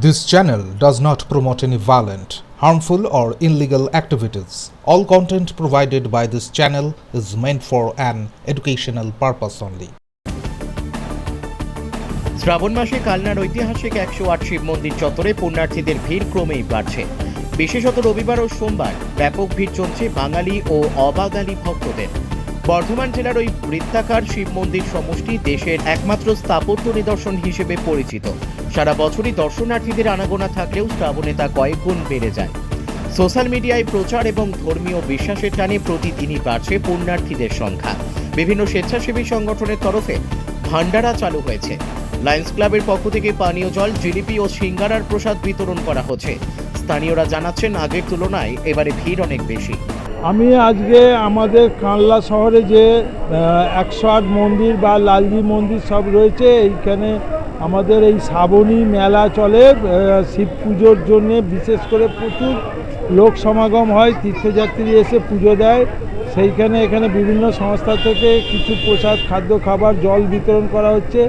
This channel does not promote any violent, harmful, or illegal activities. All content provided by this channel is meant for an educational purpose only. শ্রাবণ মাসে কালনার ঐতিহাসিক একশো আট শিব মন্দির চত্বরে পুণ্যার্থীদের ভিড় ক্রমেই বাড়ছে বিশেষত রবিবার ও সোমবার ব্যাপক ভিড় চলছে বাঙালি ও অবাঙালি ভক্তদের বর্ধমান জেলার ওই বৃত্তাকার শিব মন্দির সমষ্টি দেশের একমাত্র স্থাপত্য নিদর্শন হিসেবে পরিচিত। সারা বছরই দর্শনার্থীদের আনাগোনা থাকলেও শ্রাবণে তা কয়েক গুণ বেড়ে যায়। সোশ্যাল মিডিয়ায় প্রচার এবং ধর্মীয় বিশ্বাসের টানে প্রতিদিনই বাড়ছে পুণ্যার্থীদের সংখ্যা। বিভিন্ন স্বেচ্ছাসেবী সংগঠনের তরফে ভান্ডারা চালু হয়েছে। লায়ন্স ক্লাবের পক্ষ থেকে পানীয় জল, জিলিপি ও সিঙ্গারার প্রসাদ বিতরণ করা হচ্ছে। স্থানীয়রা জানাচ্ছেন, আগের তুলনায় এবারে ভিড় অনেক বেশি। আমি আজকে আমাদের কানলা শহরে যে একশো আট মন্দির বা লালজি মন্দির সব রয়েছে, এইখানে আমাদের এই শ্রাবণী মেলা চলে শিব পুজোর জন্যে বিশেষ করে প্রচুর লোক সমাগম হয়, তীর্থযাত্রী এসে পুজো দেয়। সেইখানে এখানে বিভিন্ন সংস্থা থেকে কিছু প্রসাদ, খাদ্য, খাবার, জল বিতরণ করা হচ্ছে।